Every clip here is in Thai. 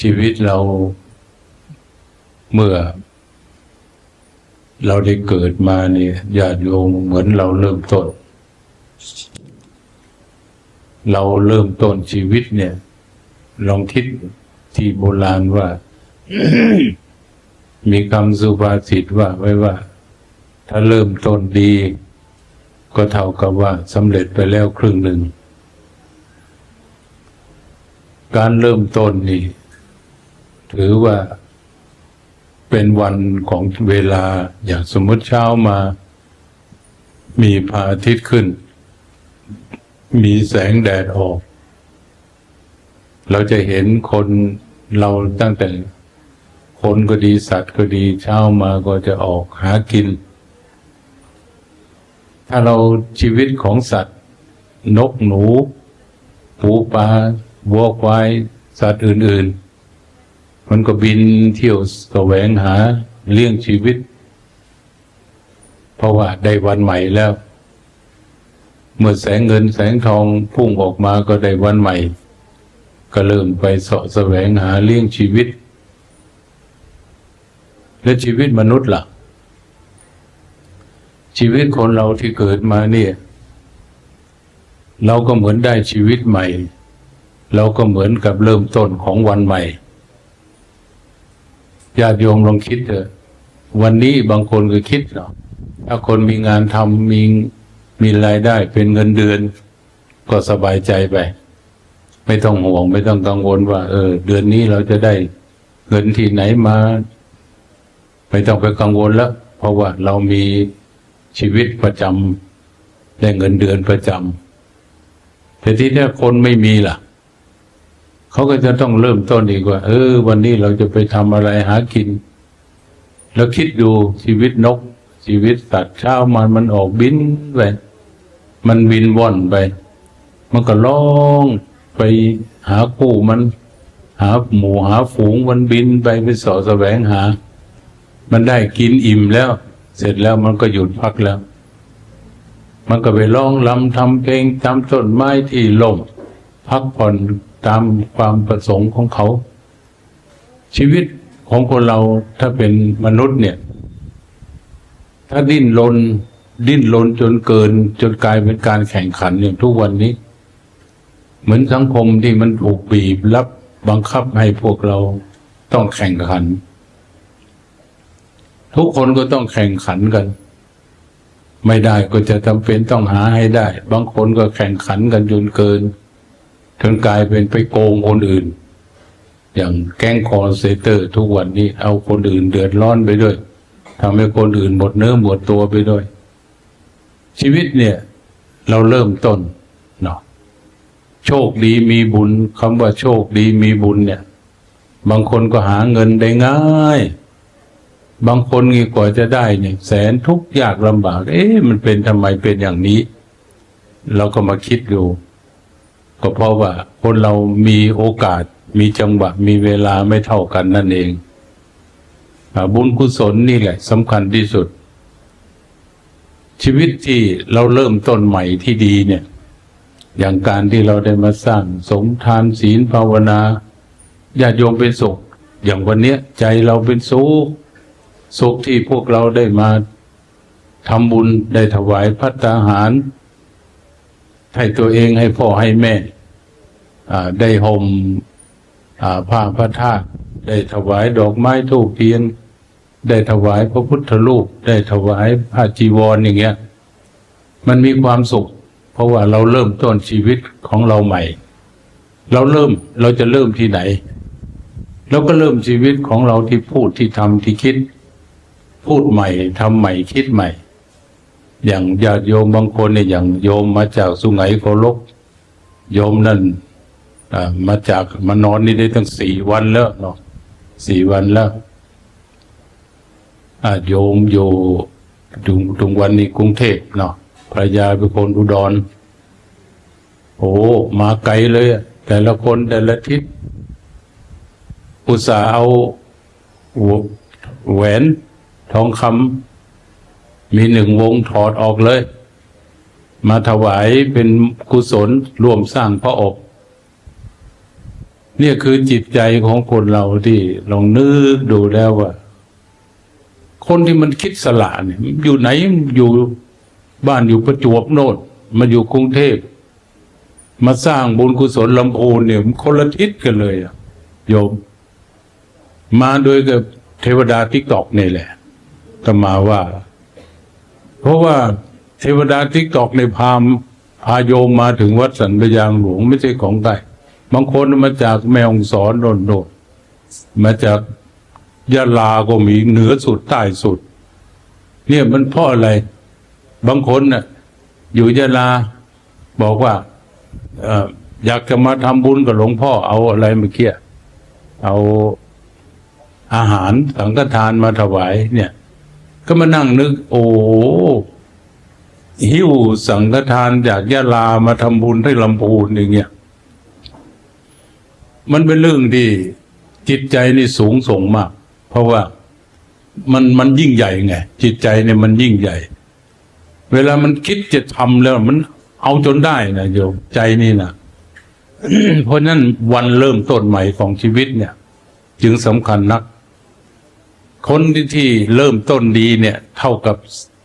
ชีวิตเราเมื่อ เราได้เกิดมาเนี่ยญาติโยมเหมือนเราเริ่มต้น เราเริ่มต้นชีวิตเนี่ย ลองคิดที่โบราณว่า มีคำสุภาษิตว่าไว้ว่า ถ้าเริ่มต้นดี ก็เท่ากับว่าสำเร็จไปแล้วครึ่งหนึ่ง การเริ่มต้นนี่ ถือว่าเป็นวันของเวลาอย่างสมมติเช้ามา มีพระอาทิตย์ขึ้น มีแสงแดดออก เราจะเห็นคนเราตั้งแต่คนก็ดีสัตว์ก็ดีเช้ามาก็จะออกหากิน ถ้าเราชีวิตของสัตว์ นกหนู ปูปลาวัวควาย สัตว์อื่น ๆ มันก็บินเที่ยวแสวงหาเลี้ยงชีวิต เพราะว่าได้วันใหม่แล้ว เมื่อแสงเงินแสงทองพุ่งออกมาก็ได้วันใหม่ ก็เริ่มไปเสาะแสวงหาเลี้ยงชีวิต และชีวิตมนุษย์ล่ะ ชีวิตคนเราที่เกิดมาเนี่ย เราก็เหมือนได้ชีวิตใหม่ เราก็เหมือนกับเริ่มต้นของวันใหม่ ญาติโยมลองคิดเถอะวันนี้บางคนก็คิดเนาะถ้าคนมีงานทำมีมีรายได้เป็นเงินเดือน ก็สบายใจไป ไม่ต้องห่วง ไม่ต้องกังวลว่า เออ เดือนนี้เราจะได้เงินที่ไหนมา ไม่ต้องไปกังวลแล้วเพราะว่าเรามีชีวิตประจำได้เงินเดือนประจำแต่ที่ถ้คนไม่มีล่ะ เขาก็จะต้องเริ่มต้นอีกว่า เออ วันนี้เราจะไปทำอะไรหากิน แล้วคิดดูชีวิตนก ชีวิตสัตว์เช้ามันมันออกบินไปมันบินว่อนไป มันก็ร้องไปหาคู่มัน หาหมูหาฝูงมันบินไปไปสอแสวงหา มันได้กินอิ่มแล้ว เสร็จแล้วมันก็หยุดพักแล้ว มันก็ไปร้องลำทำเพลงตามต้นไม้ที่ล่มพักผ่อน ตามความประสงค์ของเขา ชีวิตของคนเราถ้าเป็นมนุษย์เนี่ย ถ้าดิ้นรนดิ้นรนจนเกิน จนกลายเป็นการแข่งขันอย่างทุกวันนี้ เหมือนสังคมที่มันถูกบีบรับบังคับให้พวกเราต้องแข่งขัน ทุกคนก็ต้องแข่งขันกัน ไม่ได้ก็จะจำเป็นต้องหาให้ได้ บางคนก็แข่งขันกันจนเกิน จนกลายเป็นไปโกงคนอื่น อย่างแก๊งคอร์เซเตอร์ ทุกวันนี้เอาคนอื่นเดือดร้อนไปด้วยทำให้คนอื่นหมดเนื้อหมดตัวไปด้วย ชีวิตเนี่ย เราเริ่มต้นเนาะโชคดีมีบุญคำว่าโชคดีมีบุญเนี่ย บางคนก็หาเงินได้ง่าย บางคนนี่กว่าจะได้เนี่ยแสนทุกข์ยากลำบาก เอ๊ะมันเป็นทำไมเป็นอย่างนี้ เราก็มาคิดดู ก็เพราะว่าคนเรามีโอกาสมีจังหวะมีเวลาไม่เท่ากันนั่นเองบุญกุศลนี่แหละสำคัญที่สุด ชีวิตที่เราเริ่มต้นใหม่ที่ดีเนี่ย อย่างการที่เราได้มาสร้างสมทานศีลภาวนาญาติโยมเป็นสุข อย่างวันเนี้ยใจเราเป็นสุขสุขที่พวกเราได้มาทำบุญได้ถวายพัตตาหาร ให้ตัวเองให้พ่อให้แม่ได้ห่มอ่าผ้าพระธาตุได้ถวายดอกไม้ทูปเทียน ได้ถวายพระพุทธรูป ได้ถวายผ้าจีวรอย่างเงี้ย มันมีความสุข เพราะว่าเราเริ่มต้นชีวิตของเราใหม่ เราเริ่มเราจะเริ่มที่ไหนเราก็เริ่มชีวิตของเราที่พูดที่ทำที่คิด พูดใหม่ทำใหม่คิดใหม่ อย่างญาติโยมบางคนเนี่ยอย่างโยมมาจากสุไหงโกลกโยมนั่นมาจากมานอนนี่ได้ตั้งสี่วันแล้วเนาะสี่วันแล้วโยมอยู่ตุงตุงวันนี้กรุงเทพเนาะภรรยาเป็นคนอุดรโอ้มาไกลเลย แต่ละคนแต่ละทิศอุตส่าห์เอาแหวนทองคำ มีหนึ่งวงถอดออกเลย มาถวายเป็นกุศลรวมสร้างพระอบเนี่ยคือจิตใจของคนเราที่ลองนึกดูแล้วว่า คนที่มันคิดสละเนี่ยอยู่ไหนอยู่บ้านอยู่ประจวบโน่นมาอยู่กรุงเทพมาสร้างบุญกุศลลำพูนเนี่ยมคนละทิศกันเลยอะโยม มาโดยกับเทวดาทิกตอกนี่แหละก็มาว่า เพราะว่าเทวดาทิกตอกในพามพาโยมมาถึงวัดสันปยางหลวงไม่ใช่ของใครบางคนมาจากแมวสอนโดนโดนมาจากยะลาก็มีเหนือสุดใต้สุด เนี่ยมันเพราะอะไร บางคนน่ะ อยู่ยะลาบอกว่าเอ่ออยากจะมาทำบุญกับหลวงพ่อเอาอะไรเมื่อกี้เอาอาหารสังฆทานมาถวายเนี่ย ก็มานั่งนึก โอ้หิ้วสังฆทานจากยะลามาทำบุญที่ลำพูนอย่างเงี้ยมันเป็นเรื่องที่จิตใจนี่สูงส่งมาก เพราะว่ามันมันยิ่งใหญ่ไง จิตใจเนี่ยมันยิ่งใหญ่ เวลามันคิดจะทำแล้วมันเอาจนได้นะโยมใจนี่นะเพราะฉะนั้นวันเริ่มต้นใหม่ของชีวิตเนี่ย จึงสำคัญนัก คนที่ที่เริ่มต้นดีเนี่ย เท่ากับ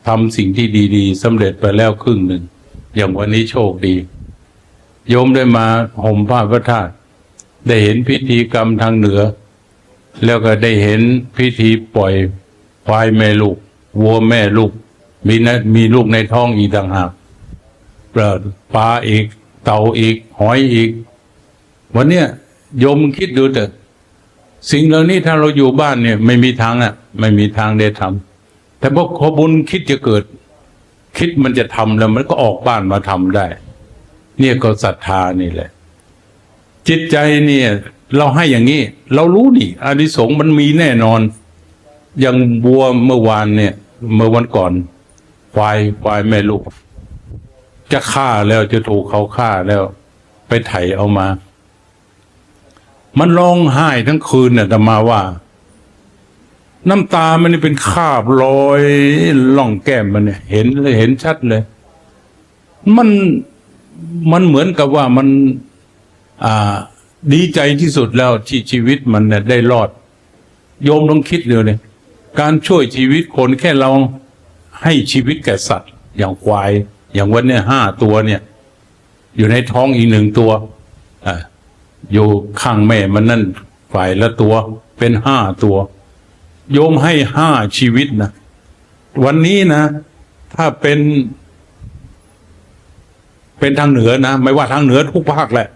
ทำสิ่งที่ดีๆสำเร็จไปแล้วครึ่งหนึ่ง อย่างวันนี้โชคดี โยมได้มาห่มผ้าพระธาตุได้เห็นพิธีกรรมทางเหนือ แล้วก็ได้เห็นพิธีปล่อยควายแม่ลูกวัวแม่ลูก มีนะมีลูกในท้องอีกต่างหากปลาปลาอีก เต่าอีก หอยอีก วันเนี้ยโยมคิดดูเถอะ สิ่งเหล่านี้ถ้าเราอยู่บ้านเนี่ย ไม่มีทางอะ ไม่มีทางได้ทำแต่พอขอบุญคิดจะเกิด คิดมันจะทำแล้ว มันก็ออกบ้านมาทำได้ เนี่ยก็ศรัทธานี่แหละ จิตใจเนี่ย เราให้อย่างนี้ เรารู้นี่อานิสงส์มันมีแน่นอน อย่างบัวเมื่อวานเนี่ย เมื่อวันก่อนควายควายแม่ลูก จะฆ่าแล้วจะถูกเขาฆ่าแล้ว ไปไถเอามา มันร้องไห้ทั้งคืนเนี่ยแต่มาว่า น้ำตามันนี่เป็นคราบรอยล่องแก้มมันเนี่ย เห็นเลยเห็นชัดเลย มันมันเหมือนกับว่ามันอ่าดีใจที่สุดแล้วที่ชีวิตมันเนี่ยได้รอด โยมต้องคิดเลยเนี่ยการช่วยชีวิตคนแค่เราให้ชีวิตแก่สัตว์ อย่างควาย อย่างวันเนี่ยห้าตัวเนี่ย อยู่ในท้องอีกหนึ่งตัวอ่า อยู่ข้างแม่มันนั่นฝ่ายละตัว เป็นห้าตัว โยมให้ห้าชีวิตนะ วันนี้นะ ถ้าเป็น เป็นทางเหนือนะ ไม่ว่าทางเหนือทุกภาคแหละ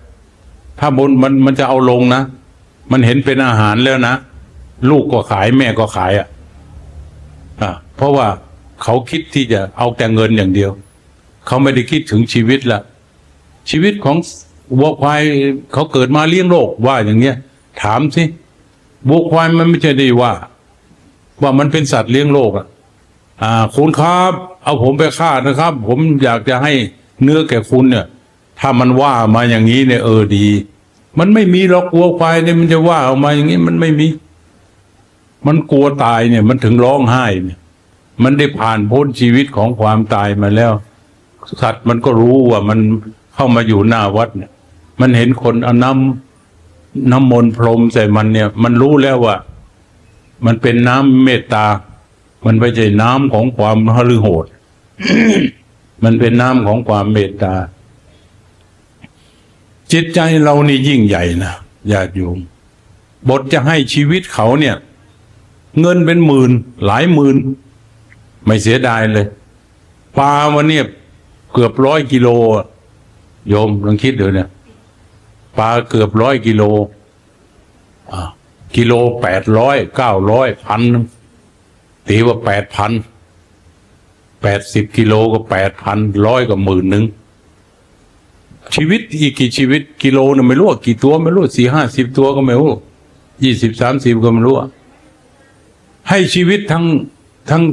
ถ้าบนมันมันจะเอาลงนะ มันเห็นเป็นอาหารแล้วนะ ลูกก็ขายแม่ก็ขายอะอะ เพราะว่าเขาคิดที่จะเอาแต่เงินอย่างเดียว เขาไม่ได้คิดถึงชีวิตละชีวิตของ วัวควายเขาเกิดมาเลี้ยงโลกว่าอย่างเงี้ย ถามสิวัวควายมันไม่ใช่ได้ว่า ว่ามันเป็นสัตว์เลี้ยงโลกอะอ่าคุณครับ เอาผมไปฆ่านะครับ ผมอยากจะให้เนื้อแก่คุณเนี่ย ถ้ามันว่ามาอย่างนี้เนี่ยเออดี มันไม่มีหรอกวัวควายเนี่ยมันจะว่าออกมาอย่างนี้มันไม่มี มันกลัวตายเนี่ย มันถึงร้องไห้เนี่ย มันได้ผ่านพ้นชีวิตของความตายมาแล้ว สัตว์มันก็รู้ว่ามันเข้ามาอยู่หน้าวัดเนี่ย มันเห็นคนเอาน้ำน้ำมนต์พรมใส่มันเนี่ย มันรู้แล้วว่า มันเป็นน้ำเมตตา มันไม่ใช่น้ำของความหฤโหด มันเป็นน้ำของความเมตตา จิตใจเรานี่ยิ่งใหญ่นะญาติโยมบทจะให้ชีวิตเขาเนี่ย เงินเป็นหมื่น หลายหมื่น ไม่เสียดายเลยปลาวันเนี่ยเกือบร้อยกิโล โยมลองคิดดูเนี่ย ปลาเกือบร้อยกิโลกิโลแปดร้อยเก้าร้อยพันตีว่าแปดพันแปดสิบกิโลก็แปดพันร้อยก็หมื่นหนึ่งชีวิตอีกกี่ชีวิตกิโลน่ะไม่รู้กี่ตัวไม่รู้สี่ห้าสิบตัวก็ไม่รู้ยี่สิบสามสิบก็ไม่รู้ให้ชีวิตทั้งทั้ง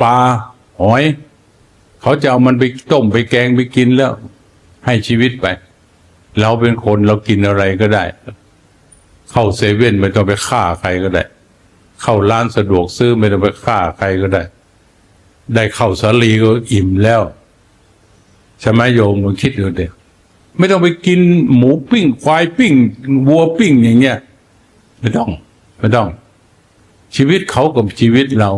ปลาหอย เขาจะเอามันไปต้มไปแกงไปกินแล้ว ให้ชีวิตไป เราเป็นคนเรากินอะไรก็ได้ เข้าเซเว่นไม่ต้องไปฆ่าใครก็ได้ เข้าร้านสะดวกซื้อไม่ต้องไปฆ่าใครก็ได้ ได้เข้าสาลีก็อิ่มแล้วใช่ไหมโยมลองคิดดูเด็กไม่ต้องไปกินหมูปิ้งควายปิ้งวัวปิ้งอย่างเงี้ยไม่ต้องไม่ต้อง ชีวิตเขากับชีวิตเรา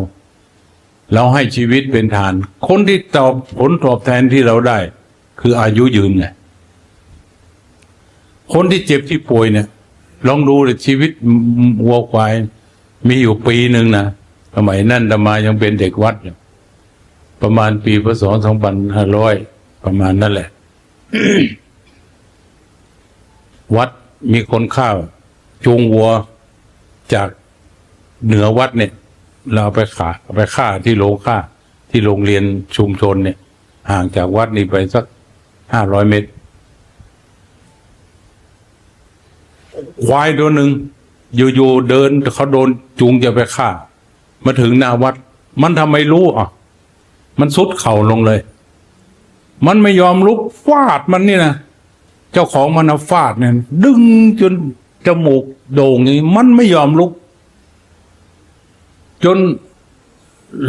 เราให้ชีวิตเป็นทาน คนที่ตอบผลตอบแทนที่เราได้ คืออายุยืนไง คนที่เจ็บที่ป่วยเนี่ย ลองดูเลยชีวิตวัวควาย มีอยู่ปีหนึ่งนะสมัยนั้นธรรมายังเป็นเด็กวัดอยู่ประมาณปีพศสองพันห้าร้อยประมาณนั่นแหละ วัดมีคนข้าวจูงวัวจากเหนือวัดเนี่ย เราเอาไปขาเอาไปฆ่าที่โรงฆ่าที่โรงเรียนชุมชนเนี่ย ห่างจากวัดนี้ไปสักห้าร้อยเมตร ควายตัวหนึ่งอยู่ๆเดินเขาโดนจูงจะไปฆ่า มาถึงหน้าวัด มันทำไมรู้อะ มันสุดเข่าลงเลย มันไม่ยอมลุกฟาดมันนี่นะเจ้าของมันเอาฟาดเนี่ย ดึงจนจมูกโด่งอย่างนี้มันไม่ยอมลุก จน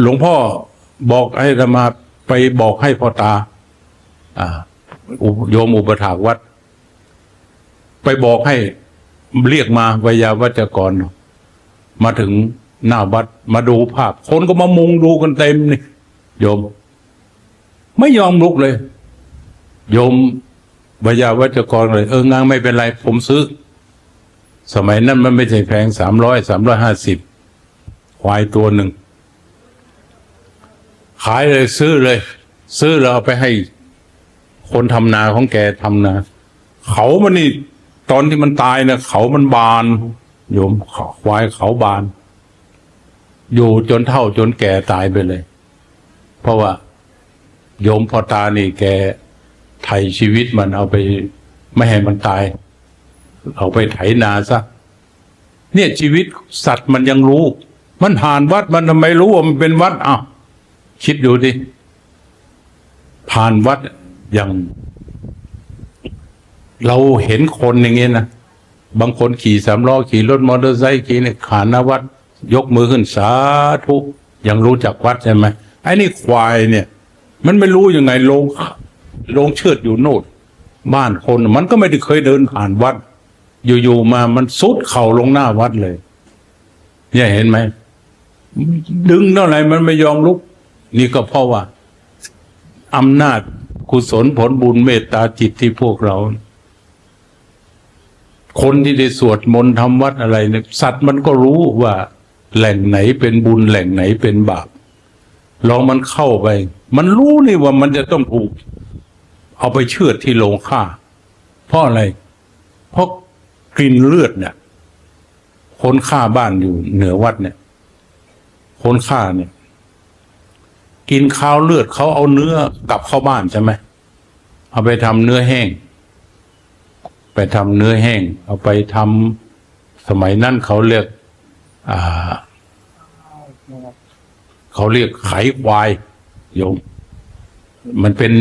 หลวงพ่อบอกให้อาตมาไปบอกให้พ่อตา อ่าโยมอุปถากวัด ไปบอกให้ เรียกมาวยาวัจกร มาถึงหน้าวัดมาดูภาพ คนก็มามุงดูกันเต็มนี่โยม ไม่ยอมลุกเลย โยมวยาวัจกรเลย เอองางไม่เป็นไร ผมซื้อ สมัยนั้นมันไม่ใช่แพงสามร้อยสามร้อยห้าสิบควายตัวหนึ่ง ขายเลยซื้อเลย ซื้อแล้วเอาไปให้คนทำนาของแกทำนา เขามันนี่ ตอนที่มันตายเนี่ยเขามันบาน โยมควายเขาบาน อยู่จนเท่าจนแก่ตายไปเลย เพราะว่า โยมพอตานี่แกไถชีวิตมันเอาไป ไม่ให้มันตาย เอาไปไถนาซะเนี่ยชีวิตสัตว์มันยังรู้ มันผ่านวัดมันทำไมรู้ว่ามันเป็นวัดอ้าวคิดดูดิผ่านวัดอย่าง เราเห็นคนอย่างเงี้ยนะบางคนขี่สามล้อขี่รถมอเตอร์ไซค์ขี่เนี่ยขานวัด ยกมือขึ้นสาธุยังรู้จักวัดใช่ไหมไอ้นี่ควายเนี่ย มันไม่รู้ยังไงลงลงเชือดอยู่โน่นบ้านคนมันก็ไม่ได้เคยเดินผ่านวัด อยู่ๆมามันซุดเข่าลงหน้าวัดเลย เนี่ยเห็นไหมดึงเท่าไหร่มันไม่ยอมลุก นี่ก็เพราะว่าอำนาจกุศลผลบุญเมตตาจิตที่พวกเรา คนที่ได้สวดมนต์ทำวัดอะไรเนี่ยสัตว์มันก็รู้ว่าแหล่งไหนเป็นบุญแหล่งไหนเป็นบาปลองมันเข้าไป มันรู้นี่ว่ามันจะต้องถูก เอาไปเชือดที่โรงฆ่า เพราะอะไร เพราะกลิ่นเลือดเนี่ยคนฆ่าบ้านอยู่เหนือวัดเนี่ยคนฆ่าเนี่ย กินข้าวเลือดเขาเอาเนื้อกลับเข้าบ้านใช่ไหมเอาไปทำเนื้อแห้ง ไปทำเนื้อแห้ง เอาไปทำสมัยนั้นเขาเรียกอ่าเขาเรียกไขควายโยม มันเป็น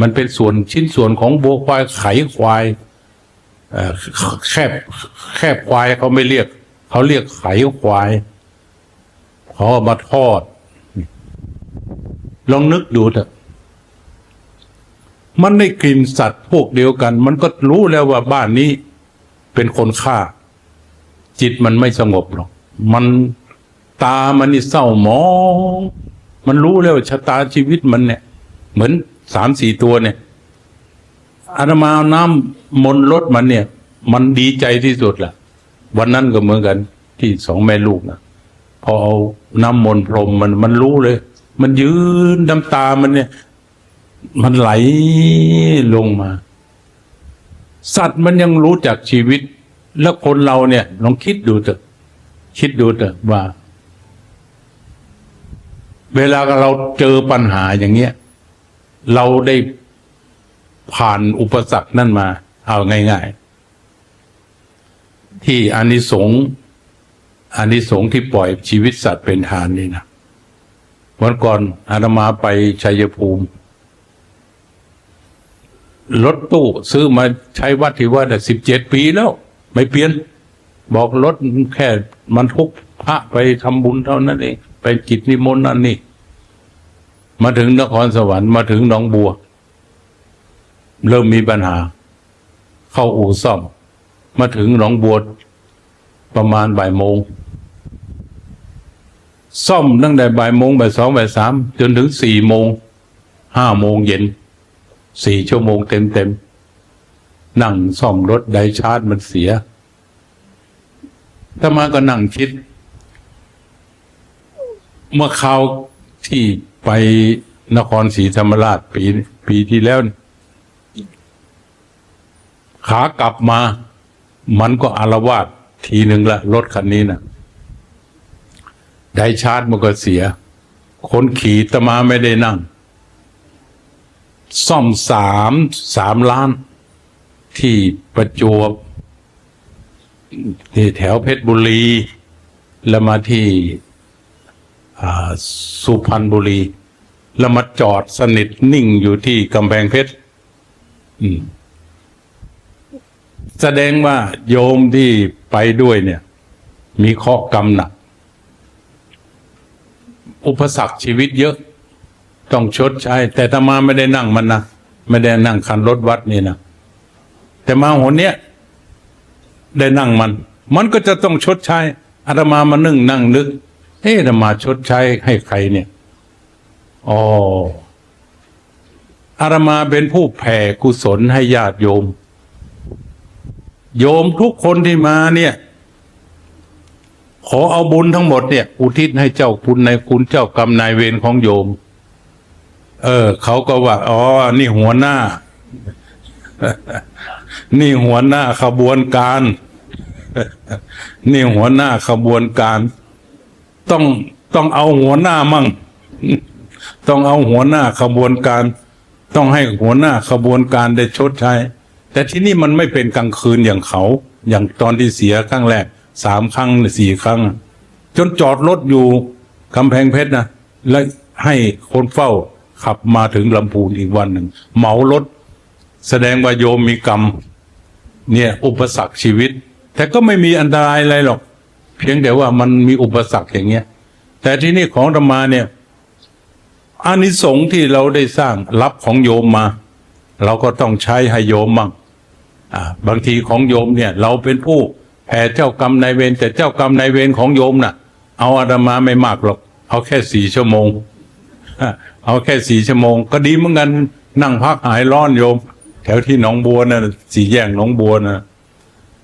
มันเป็นส่วนชิ้นส่วนของบัวควายไขควายแคบแคบควายเขาไม่เรียก เขาเรียกไขควายเขาเอามาทอด ลองนึกดูเถอะ มันได้กลิ่นสัตว์พวกเดียวกัน มันก็รู้แล้วว่าบ้านนี้เป็นคนฆ่า จิตมันไม่สงบหรอก มันตามันนี่เศร้าหมอง มันรู้แล้วชะตาชีวิตมันเนี่ย เหมือนสามสี่ตัวเนี่ยอาตมาเอาน้ำมนต์รถมันเนี่ย มันดีใจที่สุดล่ะ วันนั้นก็เหมือนกันที่สองแม่ลูกนะพอเอาน้ำมนต์พรมมันมันรู้เลย มันยืนน้ำตามันเนี่ย มันไหลลงมา สัตว์มันยังรู้จักชีวิต แล้วคนเราเนี่ยลองคิดดูเถอะ คิดดูเถอะว่า เวลาเราเจอปัญหาอย่างเงี้ย เราได้ผ่านอุปสรรคนั่นมา เอาง่ายๆ ที่อานิสงส์อานิสงส์ที่ปล่อยชีวิตสัตว์เป็นทานนี่นะวันก่อนอาตมาไปชัยภูมิ รถตู้ซื้อมาใช้วัดที่วัดสิบเจ็ดปีแล้ว ไม่เปลี่ยน บอกรถแค่มันทุกพระไปทำบุญเท่านั้นเอง ไปกิจนิมนต์นั่นนี่ มาถึงนครสวรรค์มาถึงหนองบัว เริ่มมีปัญหา เข้าอู่ซ่อม มาถึงหนองบัวประมาณบ่ายโมง ซ่อมตั้งแต่บ่ายโมงบ่ายสองบ่ายสามจนถึงสี่โมงห้าโมงเย็น สี่ชั่วโมงเต็มเต็มๆนั่งซ่อมรถไดชาร์จมันเสียถ้ามาก็นั่งคิด เมื่อคราวที่ไปนครศรีธรรมราชปีปีที่แล้ว ขากลับมา มันก็อารวาสทีหนึ่งละรถคันนี้นะไดชาร์จมันก็เสีย คนขี่ตมาไม่ได้นั่ง ซ่อมสามสามล้าน ที่ประจวบที่แถวเพชรบุรี แล้วมาที่สุพรรณบุรี แล้วมาจอดสนิทนิ่งอยู่ที่กำแพงเพชรแสดงว่าโยมที่ไปด้วยเนี่ย มีข้อกรรมหนัก อุปสรรคชีวิตเยอะ ต้องชดใช้ แต่ถ้ามาไม่ได้นั่งมันนะไม่ได้นั่งคันรถวัดนี่นะแต่มาหนเนี้ยได้นั่งมัน มันก็จะต้องชดใช้อาตมามานึ่งนั่งนึกเอ๊ะอาตมาชดใช้ให้ใครเนี่ยอ๋ออาตมาเป็นผู้แผ่กุศลให้ญาติโยม โยมทุกคนที่มาเนี่ย ขอเอาบุญทั้งหมดเนี่ย อุทิศให้เจ้าคุณนายคุณเจ้ากรรมนายเวรของโยม เออเขาก็ว่าอ๋อ นี่หัวหน้า นี่หัวหน้าขบวนการ นี่หัวหน้าขบวนการ ต้องต้องเอาหัวหน้ามั่ง ต้องเอาหัวหน้าขบวนการ ต้องให้หัวหน้าขบวนการได้ชดใช้ แต่ที่นี่มันไม่เป็นกลางคืนอย่างเขา อย่างตอนที่เสียครั้งแรกสามครั้งหรือสี่ครั้ง จนจอดรถอยู่กำแพงเพชรนะและให้คนเฝ้า ขับมาถึงลำพูนอีกวันหนึ่งเหมารถ แสดงว่าโยมมีกรรม เนี่ย อุปสรรคชีวิต แต่ก็ไม่มีอันตรายอะไรหรอก เพียงแต่ว่ามันมีอุปสรรคอย่างเงี้ย แต่ที่นี่ของธรรมาเนี่ยอานิสงส์ที่เราได้สร้างรับของโยมมา เราก็ต้องใช้ให้โยมมั่งอ่าบางทีของโยมเนี่ย เราเป็นผู้แผ่เจ้ากรรมนายเวรแต่เจ้ากรรมนายเวรของโยมน่ะ เอาอาตมาไม่มากหรอก เอาแค่สี่ชั่วโมง เอาแค่สี่ชั่วโมง ก็ดีเหมือนกัน นั่งพักหายร้อนโยม แถวที่หนองบัวนะ่ะสี่แยกหนองบัวนะ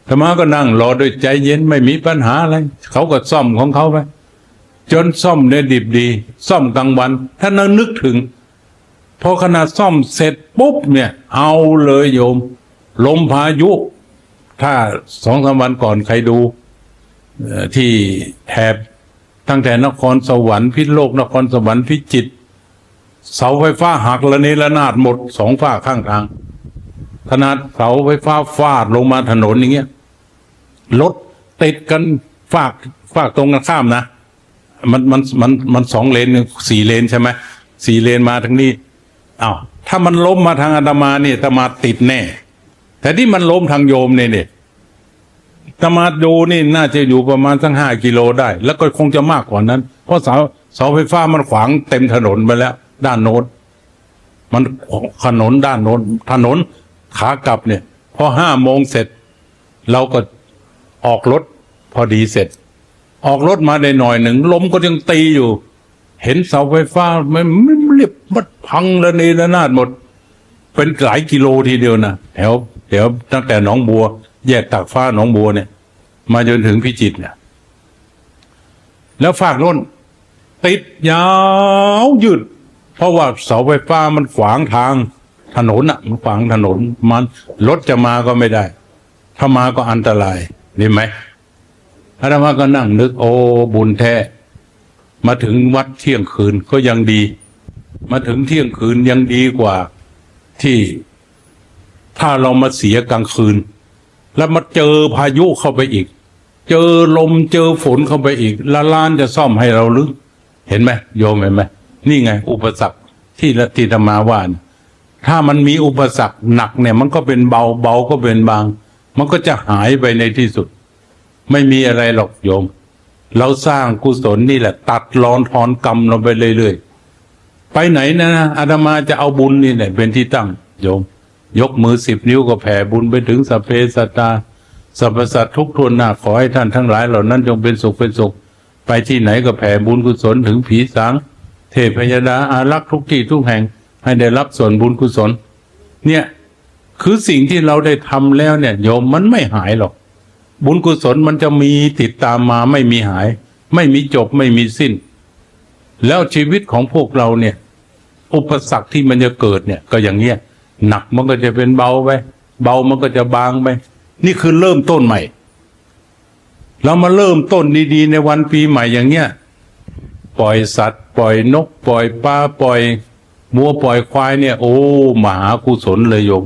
ธรรมาก็นั่งรอด้วยใจเย็นไม่มีปัญหาอะไรเขาก็ซ่อมของเขาไปจนซ่อมได้ดิบดี ซ่อมกลางวัน ถ้านึกนึกถึง พอขนาดซ่อมเสร็จปุ๊บเนี่ย เอาเลยโยม ลมพายุ ถ้าสองสามวันก่อนใครดูที่แถบตั้งแต่นครสวรรค์พิษโลกนครสวรรค์พิจิตร เสาไฟฟ้าหักระเนระนาดหมดสองฝ้าข้างทางขนาดเสาไฟฟ้าฟาดลงมาถนนอย่างเงี้ยรถติดกันฝากฝากตรงกันข้ามนะมันมันมันมันสองเลนสี่เลนใช่ไหมสี่เลนมาทางนี้อ้าวถ้ามันล้มมาทางอาตมาเนี่ยอาตมาติดแน่ แต่ที่มันล้มทางโยมเนี่ยเนี่ยอาตมาดูนี่น่าจะอยู่ประมาณสักห้ากิโลได้ แล้วก็คงจะมากกว่านั้น เพราะเสาเสาไฟฟ้ามันขวางเต็มถนนไปแล้ว ด้านโน้นมันถนนด้านโน้นถนนขากลับเนี่ย พอห้าโมงเสร็จ เราก็ออกรถพอดีเสร็จ ออกรถมาได้หน่อยหนึ่งลมก็ยังตีอยู่ เห็นเสาไฟฟ้ามันมันเรียบมันพังระเนระนาดหมด เป็นหลายกิโลทีเดียวนะแถวแถวตั้งแต่หนองบัว แยกตากฟ้าหนองบัวเนี่ย มาจนถึงพิจิตรเนี่ย แล้วฝากโน้นติดยาวยืด เพราะว่าเสาไฟฟ้ามันขวางทางถนนอะ มันขวางถนนมันรถจะมาก็ไม่ได้ ถ้ามาก็อันตรายนี่ไหมอาตมาก็นั่งนึก โอ้บุญแท้ มาถึงวัดเที่ยงคืนก็ยังดี มาถึงเที่ยงคืนยังดีกว่าที่ถ้าเรามาเสียกลางคืน แล้วมาเจอพายุเข้าไปอีก เจอลมเจอฝนเข้าไปอีกละลานจะซ่อมให้เราหรือเห็นไหมโยมเห็นไหม นี่ไง อุปสรรคที่ละที่ธรรมาว่านถ้ามันมีอุปสรรคหนักเนี่ย มันก็เป็นเบาเบาก็เป็นบาง มันก็จะหายไปในที่สุด ไม่มีอะไรหรอกโยม เราสร้างกุศลนี่แหละ ตัดรอนทอนกรรมเราไปเรื่อยๆไปไหนนะอาตมาจะเอาบุญนี่แหละเป็นที่ตั้งโยม ยกมือสิบนิ้วก็แผ่บุญไปถึงสัพเพสัตตาสรรพสัตว์ทุกทวนหน้าขอให้ท่านทั้งหลายเหล่านั้นจงเป็นสุขเป็นสุข ไปที่ไหนก็แผ่บุญกุศลถึงผีสาง เทพยดาอารักษ์ทุกที่ทุกแห่งให้ได้รับส่วนบุญกุศล เนี่ยคือสิ่งที่เราได้ทำแล้วเนี่ยโยมมันไม่หายหรอก บุญกุศลมันจะมีติดตามมาไม่มีหาย ไม่มีจบไม่มีสิ้น แล้วชีวิตของพวกเราเนี่ย อุปสรรคที่มันจะเกิดเนี่ย ก็อย่างเงี้ยหนักมันก็จะเป็นเบาไปเบามันก็จะบางไปนี่คือเริ่มต้นใหม่ เรามาเริ่มต้นดีๆในวันปีใหม่อย่างเงี้ย ปล่อยสัตว์ ปล่อยนก ปล่อยปลาปล่อยวัวปล่อยควายเนี่ย โอ้มหากุศลเลยโยม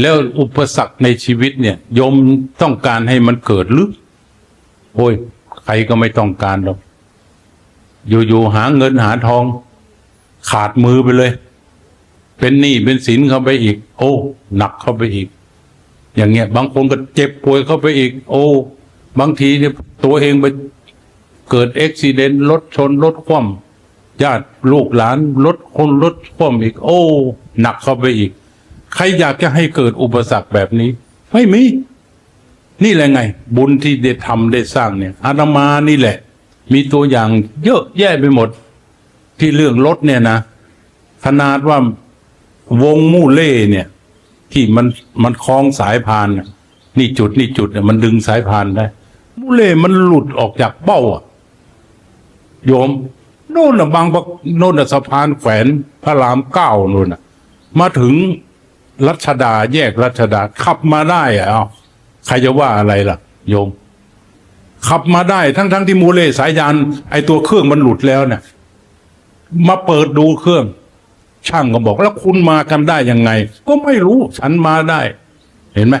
แล้วอุปสรรคในชีวิตเนี่ยโยมต้องการให้มันเกิดหรือโอ้ยใครก็ไม่ต้องการหรอกอยู่ๆหาเงินหาทอง ขาดมือไปเลย เป็นหนี้เป็นสินเข้าไปอีก โอ้ หนักเข้าไปอีก อย่างเงี้ย บางคนก็เจ็บป่วยเข้าไปอีก โอ้ บางทีเนี่ยตัวเองไป เกิดอุบิเหตุรถชนรถคว่ำญาติลูกหลานรถคนรถคว่ำอีก โอ้ หนักเข้าไปอีก ใครอยากจะให้เกิดอุปสรรคแบบนี้ ไม่มี นี่แหละไง บุญที่ได้ทำได้สร้างเนี่ยอาตมานี่แหละ มีตัวอย่างเยอะแยะไปหมด ที่เรื่องรถเนี่ยนะขนาดว่าวงมู่เล่เนี่ย ที่มันมันคล้องสายพานนี่จุดนี่จุดเนี่ยมันดึงสายพานได้มู่เล่มันหลุดออกจากเป้าอะ โยมโน่นน่ะบางปะโน่นน่ะสะพานแขวนพระรามเก้าโน่นน่ะ มาถึงรัชดาแยกรัชดา ขับมาได้อะเอ้าใครจะว่าอะไรล่ะ โยม ขับมาได้ทั้งทั้งที่มูเล่สายยานไอตัวเครื่องมันหลุดแล้วเนี่ยมาเปิดดูเครื่อง ช่างก็บอก แล้วคุณมากันได้ยังไง ก็ไม่รู้ฉันมาได้ เห็นไหม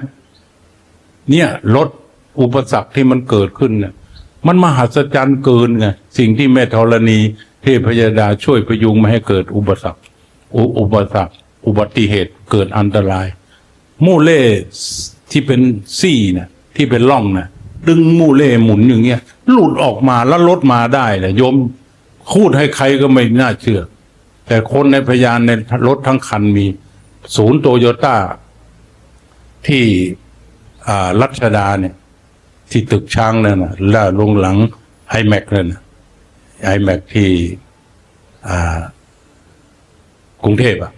เนี่ยรถอุปสรรคที่มันเกิดขึ้นเนี่ย มันมหัศจรรย์เกินไงสิ่งที่แม่ธรณีเทพยดาช่วยประยุงไม่ให้เกิดอุปสรรคอุอุปสรรคอุบัติเหตุเกิดอันตราย มู่เล่ที่เป็นซี่นะที่เป็นร่องนะดึงมู่เล่หมุนอย่างเงี้ยหลุดออกมาแล้วรถมาได้เลยโยมพูดให้ใครก็ไม่น่าเชื่อ แต่คนในพยานในรถทั้งคันมี ศูนย์โตโยต้าที่รัชดาเนี่ย ที่ตึกช้างนั่นนะแล้วลงหลังไอแม็กนั่นไอแม็กที่กรุงเทพอะ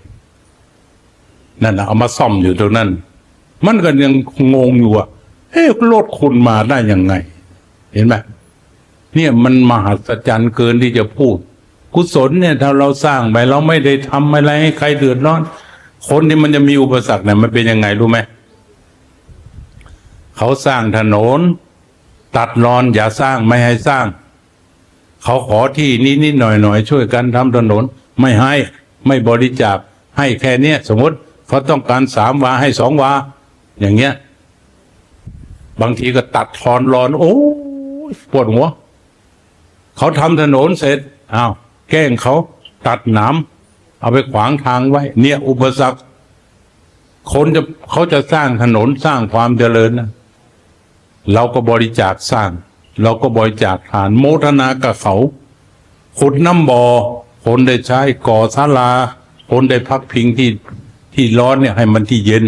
นั่นนะเอามาซ่อมอยู่ตรงนั้น มันก็ยังงงอยู่อะเฮ้ยรถคุณมาได้ยังไง เห็นไหมเนี่ยมันมหัศจรรย์เกินที่จะพูด กุศลเนี่ยถ้าเราสร้างไปเราไม่ได้ทำอะไรให้ใครเดือดร้อน คนที่มันจะมีอุปสรรคเนี่ยมันเป็นยังไงรู้ไหม เขาสร้างถนน ตัดรอนอย่าสร้างไม่ให้สร้าง เขาขอที่นิดนิดหน่อยหน่อยช่วยกันทำถนน ไม่ให้ไม่บริจาคให้แค่เนี้ยสมมติเขาต้องการสามวาให้สองวาอย่างเงี้ย บางทีก็ตัดทอนรอน โอ้ปวดหัว เขาทำถนนเสร็จอ้าวแกล้งเขาตัดหนามเอาไปขวางทางไว้ เนี่ย อุปสรรคคนจะเขาจะสร้างถนนสร้างความเจริญนะ เราก็บริจาคสร้าง เราก็บริจาคทานโมทนากับเขา ขุดน้ำบ่อคนได้ใช้ก่อศาลาคนได้พักพิงที่ที่ร้อนเนี่ยให้มันที่เย็น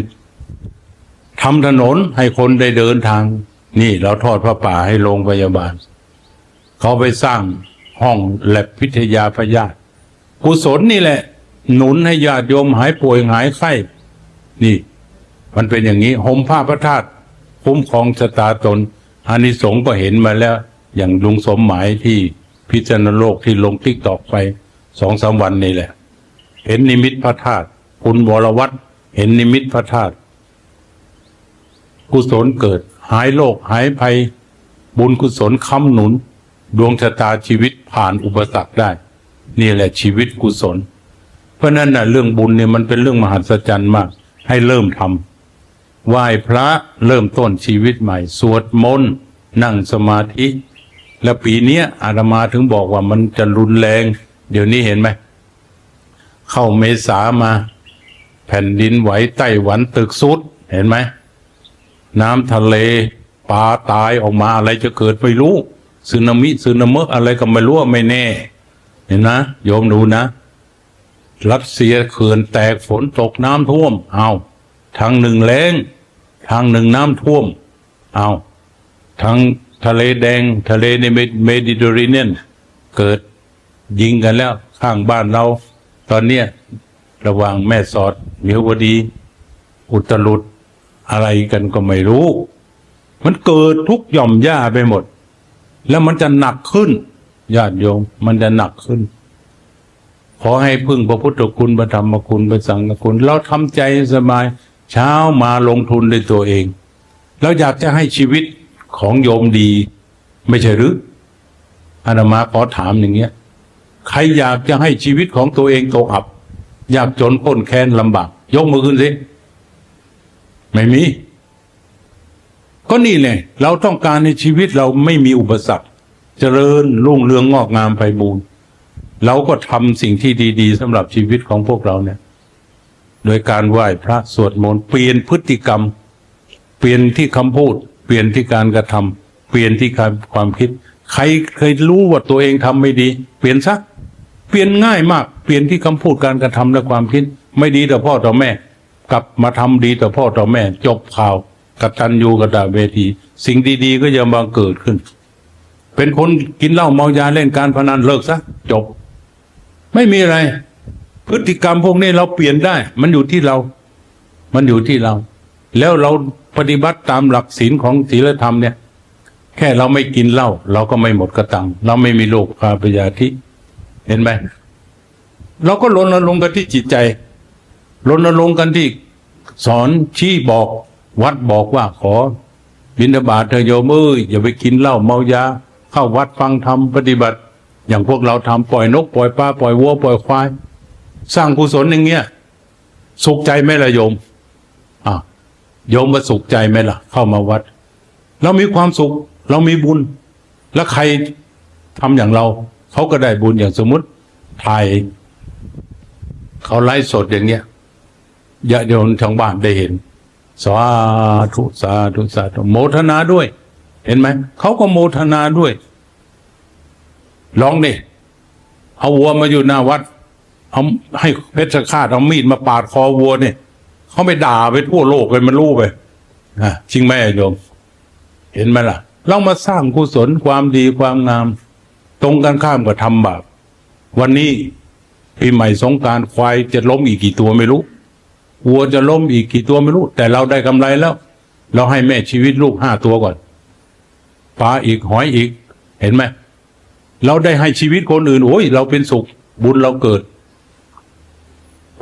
ทำถนนให้คนได้เดินทาง นี่เราทอดพระป่าให้โรงพยาบาล เขาไปสร้างห้องแลบพิทยาพยาธิกุศลนี่แหละ หนุนให้ญาติโยมหายป่วยหายไข้ นี่ มันเป็นอย่างนี้ห่มผ้าพระธาตุ คุ้มครองชะตาตนอานิสงส์ก็เห็นมาแล้ว อย่างลุงสมหมายที่พิจารณาโลกที่ลงทิกตอกไปสองสามวันนี่แหละ เห็นนิมิตพระธาตุคุณวรวัตรเห็นนิมิตพระธาตุกุศลเกิด หายโรคหายภัย บุญกุศลค้ำหนุน ดวงชะตาชีวิตผ่านอุปสรรคได้ นี่แหละชีวิตกุศล เพราะนั้นนะเรื่องบุญเนี่ยมันเป็นเรื่องมหัศจรรย์มาก ให้เริ่มทำ ไหว้พระเริ่มต้นชีวิตใหม่ สวดมนต์นั่งสมาธิ แล้วปีเนี้ยอาตมาถึงบอกว่ามันจะรุนแรง เดี๋ยวนี้เห็นไหม เข้าเมษามา แผ่นดินไหวไต้หวันตึกสุด เห็นไหม น้ำทะเลปลาตายออกมาอะไรจะเกิดไม่รู้สึนามิสึนามิอะไรก็ไม่รู้ไม่แน่ เห็นนะโยมดูนะ รัสเซียเขื่อนแตกฝนตกน้ำท่วม เอาทางหนึ่งแล้ง ทางหนึ่งน้ำท่วม เอาทางทะเลแดงทะเลในเมดิเตอร์เรเนียนเกิดยิงกันแล้วข้างบ้านเรา ตอนเนี้ยระหว่างแม่สอดเหมียวดี อุตรุดอะไรกันก็ไม่รู้ มันเกิดทุกหย่อมหญ้าไปหมด แล้วมันจะหนักขึ้นญาติโยมมันจะหนักขึ้น ขอให้พึ่งพระพุทธคุณพระธรรมคุณพระสังฆคุณ เราทำใจสบาย เช้ามาลงทุนด้วยตัวเองเราอยากจะให้ชีวิตของโยมดี ไม่ใช่หรืออาตมาขอถามอย่างเงี้ย ใครอยากจะให้ชีวิตของตัวเองตกอับ อยากจนพ้นแค้นลำบาก ยกมือขึ้นสิ ไม่มี ก็นี่แหละเราต้องการในชีวิตเราไม่มีอุปสรรค เจริญรุ่งเรืองงอกงามไปบูรณ์เราก็ทำสิ่งที่ดี ๆสำหรับชีวิตของพวกเราเนี่ย โดยการไหว้พระสวดมนต์เปลี่ยนพฤติกรรม เปลี่ยนที่คำพูด เปลี่ยนที่การกระทำเปลี่ยนที่การความคิด ใครเคยรู้ว่าตัวเองทำไม่ดี เปลี่ยนซะเปลี่ยนง่ายมาก เปลี่ยนที่คำพูดการกระทำและความคิด ไม่ดีต่อพ่อต่อแม่ กลับมาทำดีต่อพ่อต่อแม่ จบข่าวกตัญญูกตเวที สิ่งดีๆ ก็จะมาเกิดขึ้น เป็นคนกินเหล้าเมายาเล่นการพนันเลิกซะจบ ไม่มีอะไร พฤติกรรมพวกนี้เราเปลี่ยนได้ มันอยู่ที่เรา มันอยู่ที่เรา แล้วเราปฏิบัติตามหลักศีลของศีลธรรมเนี่ย แค่เราไม่กินเหล้าเราก็ไม่หมดกระตัง เราไม่มีโรคพาพยาธิเห็นไหมเราก็รณรงค์กันที่จิตใจรณรงค์กันที่สอนชี้บอกวัดบอกว่าขอ บิณฑบาตเธอโยมเอ้ยอย่าไปกินเหล้าเมายา เข้าวัดฟังธรรมปฏิบัติ อย่างพวกเราทำปล่อยนก ปล่อยปลาปล่อยวัวปล่อยควาย สร้างกุศลอย่างเงี้ยสุขใจไหมล่ะโยมอะโยมมาสุขใจไหมล่ะ เข้ามาวัด เรามีความสุข เรามีบุญ แล้วใครทำอย่างเรา เขาก็ได้บุญอย่างสมมติถ่ายเขาไลฟ์สดอย่างเงี้ยญาติโยมทางบ้านได้เห็น สาธุสาธุสาธุโมทนาด้วย เห็นไหม เขาก็โมทนาด้วย ลองดิเอาวัวมาอยู่หน้าวัด เอาให้เพชฌฆาตเอามีดมาปาดคอวัวเนี่ยเขาไปด่าไปทั่วโลกเลยมันรู้ไปอะจริงไหมโยม เห็นไหมล่ะเรามาสร้างกุศลความดีความงาม ตรงกันข้ามกับทำบาปวันนี้ปีใหม่สงการควายจะล้มอีกกี่ตัวไม่รู้วัวจะล้มอีกกี่ตัวไม่รู้ แต่เราได้กำไรแล้ว เราให้แม่ชีวิตลูกห้าตัวก่อนปลาอีกหอยอีก เห็นไหมเราได้ให้ชีวิตคนอื่นโอ้ยเราเป็นสุขบุญเราเกิด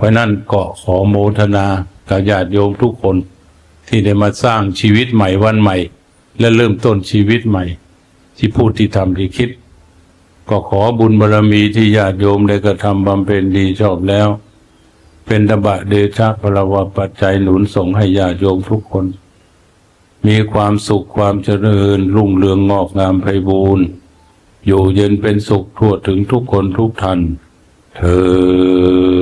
ราะนั้นก็ขอโมทนากับญาติโยมทุกคน ที่ได้มาสร้างชีวิตใหม่วันใหม่ และเริ่มต้นชีวิตใหม่ ที่พูดที่ทำที่คิด ก็ขอบุญบารรมีที่ญาติโยมได้กระทำบำเพ็ญดีชอบแล้ว เป็นตบะเดชะพลวะปัจจัยหนุนส่งให้ญาติโยมทุกคน มีความสุขความเจริญ รุ่งเรืองงอกงามไพบูรณ์อยู่เย็นเป็นสุขทั่วถึงทุกคนทุกท่านเธอ